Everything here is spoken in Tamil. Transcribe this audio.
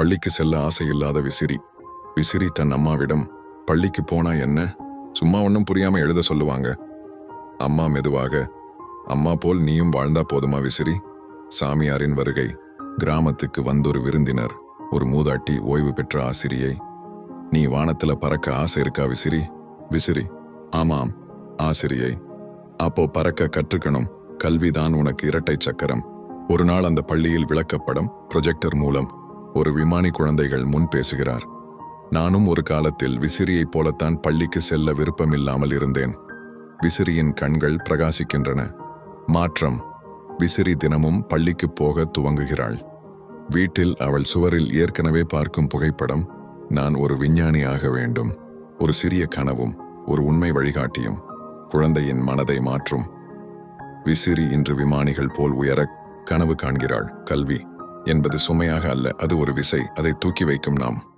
பள்ளிக்கு செல்ல ஆசையில்லாத விசிறி. விசிறி தன் அம்மாவிடம் பள்ளிக்கு போனா என்ன? சும்மா ஒன்றும் புரியாம எழுத சொல்லுவாங்க. அம்மா மெதுவாக அம்மா போல் நீயும் வாழ்ந்தா போதுமா விசிறி? சாமியாரின் வருகை கிராமத்துக்கு வந்தொரு விருந்தினர் ஒரு மூதாட்டி ஓய்வு பெற்ற ஆசிரியை. நீ வானத்துல பறக்க ஆசை இருக்கா விசிறி? விசிறி. ஆமாம். ஆசிரியை அப்போ பறக்க கற்றுக்கணும். கல்விதான் உனக்கு இரட்டை சக்கரம். ஒரு நாள் அந்த பள்ளியில் விளக்கப்படம் ப்ரொஜெக்டர் மூலம் ஒரு விமானி குழந்தைகள் முன் பேசுகிறார். நானும் ஒரு காலத்தில் விசிறியைப் போலத்தான் பள்ளிக்கு செல்ல விருப்பமில்லாமல் இருந்தேன். விசிறியின் கண்கள் பிரகாசிக்கின்றன. மாற்றம். விசிறி தினமும் பள்ளிக்கு போக துவங்குகிறாள். வீட்டில் அவள் சுவரில் ஏற்கனவே பார்க்கும் புகைப்படம் நான் ஒரு விஞ்ஞானி ஆக வேண்டும். ஒரு சிறிய கனவும் ஒரு உண்மை வழிகாட்டியும். குழந்தையின் மனதை மாற்றும். விசிறி இன்று விமானிகள் போல் உயர கனவு காண்கிறாள். கல்வி. என்பது சுமையாக அல்ல அது ஒரு விசை அதை தூக்கி வைக்கும் நாம்.